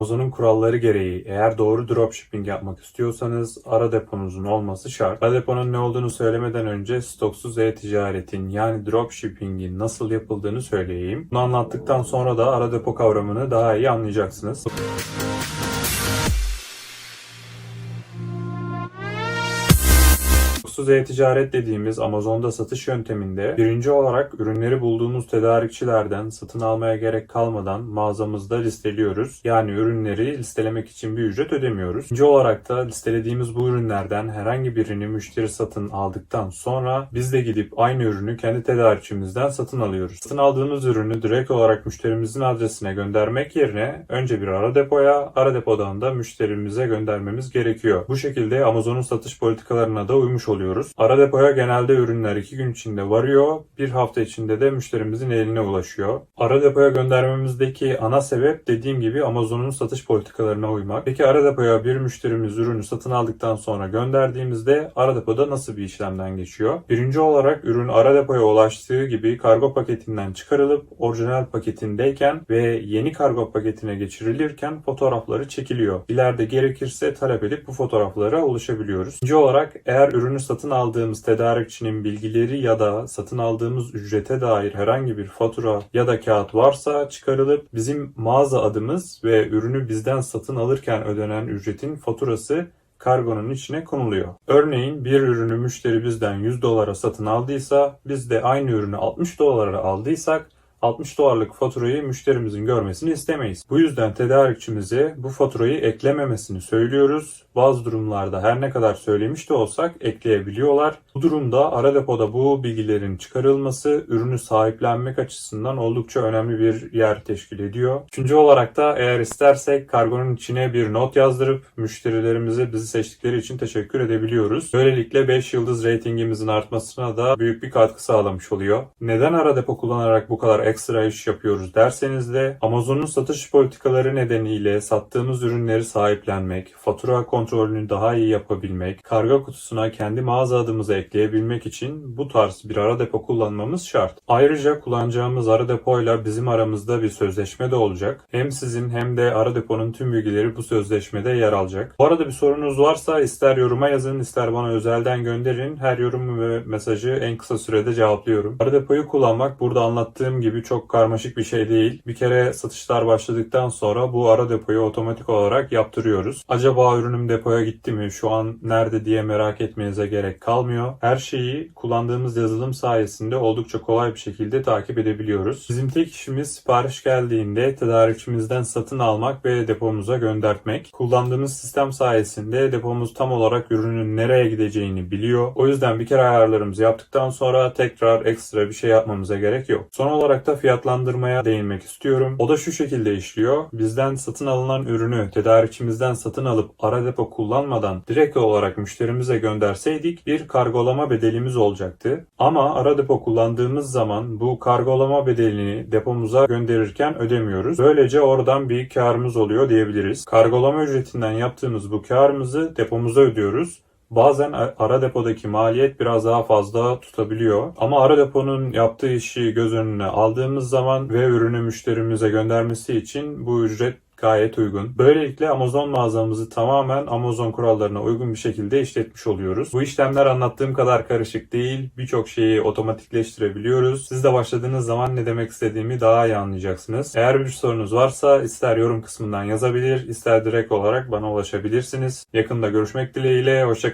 Amazon'un kuralları gereği eğer doğru dropshipping yapmak istiyorsanız ara deponuzun olması şart. Ara deponun ne olduğunu söylemeden önce stoksuz e-ticaretin yani dropshipping'in nasıl yapıldığını söyleyeyim. Bunu anlattıktan sonra da ara depo kavramını daha iyi anlayacaksınız. Stoksuz e-ticaret dediğimiz Amazon'da satış yönteminde birinci olarak ürünleri bulduğumuz tedarikçilerden satın almaya gerek kalmadan mağazamızda listeliyoruz. Yani ürünleri listelemek için bir ücret ödemiyoruz. İkinci olarak da listelediğimiz bu ürünlerden herhangi birini müşteri satın aldıktan sonra biz de gidip aynı ürünü kendi tedarikçimizden satın alıyoruz. Satın aldığımız ürünü direkt olarak müşterimizin adresine göndermek yerine önce bir ara depoya, ara depodan da müşterimize göndermemiz gerekiyor. Bu şekilde Amazon'un satış politikalarına da uymuş oluyoruz. Ara depoya genelde ürünler 2 gün içinde varıyor, bir hafta içinde de müşterimizin eline ulaşıyor. Ara depoya göndermemizdeki ana sebep dediğim gibi Amazon'un satış politikalarına uymak. Peki ara depoya bir müşterimiz ürünü satın aldıktan sonra gönderdiğimizde ara depoda nasıl bir işlemden geçiyor? Birinci olarak ürün ara depoya ulaştığı gibi kargo paketinden çıkarılıp orijinal paketindeyken ve yeni kargo paketine geçirilirken fotoğrafları çekiliyor. İleride gerekirse talep edip bu fotoğraflara ulaşabiliyoruz. İkinci olarak eğer ürünü satın aldığımız tedarikçinin bilgileri ya da satın aldığımız ücrete dair herhangi bir fatura ya da kağıt varsa çıkarılıp bizim mağaza adımız ve ürünü bizden satın alırken ödenen ücretin faturası kargonun içine konuluyor. Örneğin bir ürünü müşteri bizden 100 dolara satın aldıysa biz de aynı ürünü 60 dolara aldıysak 60 dolarlık faturayı müşterimizin görmesini istemeyiz. Bu yüzden tedarikçimize bu faturayı eklememesini söylüyoruz. Bazı durumlarda her ne kadar söylemiş de olsak ekleyebiliyorlar. Bu durumda ara depoda bu bilgilerin çıkarılması ürünü sahiplenmek açısından oldukça önemli bir yer teşkil ediyor. Üçüncü olarak da eğer istersek kargonun içine bir not yazdırıp müşterilerimize bizi seçtikleri için teşekkür edebiliyoruz. Böylelikle 5 yıldız reytingimizin artmasına da büyük bir katkı sağlamış oluyor. Neden ara depo kullanarak bu kadar ekstra iş yapıyoruz derseniz de Amazon'un satış politikaları nedeniyle sattığımız ürünleri sahiplenmek, fatura kontrolünü daha iyi yapabilmek, kargo kutusuna kendi mağaza adımızı ekleyebilmek için bu tarz bir ara depo kullanmamız şart. Ayrıca kullanacağımız ara depoyla bizim aramızda bir sözleşme de olacak. Hem sizin hem de ara deponun tüm bilgileri bu sözleşmede yer alacak. Bu arada bir sorunuz varsa ister yoruma yazın ister bana özelden gönderin. Her yorum ve mesajı en kısa sürede cevaplıyorum. Ara depoyu kullanmak burada anlattığım gibi çok karmaşık bir şey değil. Bir kere satışlar başladıktan sonra bu ara depoyu otomatik olarak yaptırıyoruz. Acaba ürünüm depoya gitti mi? Şu an nerede diye merak etmenize gerek kalmıyor. Her şeyi kullandığımız yazılım sayesinde oldukça kolay bir şekilde takip edebiliyoruz. Bizim tek işimiz sipariş geldiğinde tedarikçimizden satın almak ve depomuza göndertmek. Kullandığımız sistem sayesinde depomuz tam olarak ürünün nereye gideceğini biliyor. O yüzden bir kere ayarlarımızı yaptıktan sonra tekrar ekstra bir şey yapmamıza gerek yok. Son olarak da fiyatlandırmaya değinmek istiyorum. O da şu şekilde işliyor. Bizden satın alınan ürünü tedarikçimizden satın alıp ara depo kullanmadan direkt olarak müşterimize gönderseydik bir kargolama bedelimiz olacaktı. Ama ara depo kullandığımız zaman bu kargolama bedelini depomuza gönderirken ödemiyoruz. Böylece oradan bir karımız oluyor diyebiliriz. Kargolama ücretinden yaptığımız bu karımızı depomuza ödüyoruz. Bazen ara depodaki maliyet biraz daha fazla tutabiliyor. Ama ara deponun yaptığı işi göz önüne aldığımız zaman ve ürünü müşterimize göndermesi için bu ücret gayet uygun. Böylelikle Amazon mağazamızı tamamen Amazon kurallarına uygun bir şekilde işletmiş oluyoruz. Bu işlemler anlattığım kadar karışık değil. Birçok şeyi otomatikleştirebiliyoruz. Siz de başladığınız zaman ne demek istediğimi daha iyi anlayacaksınız. Eğer bir sorunuz varsa ister yorum kısmından yazabilir, ister direkt olarak bana ulaşabilirsiniz. Yakında görüşmek dileğiyle, hoşçakalın.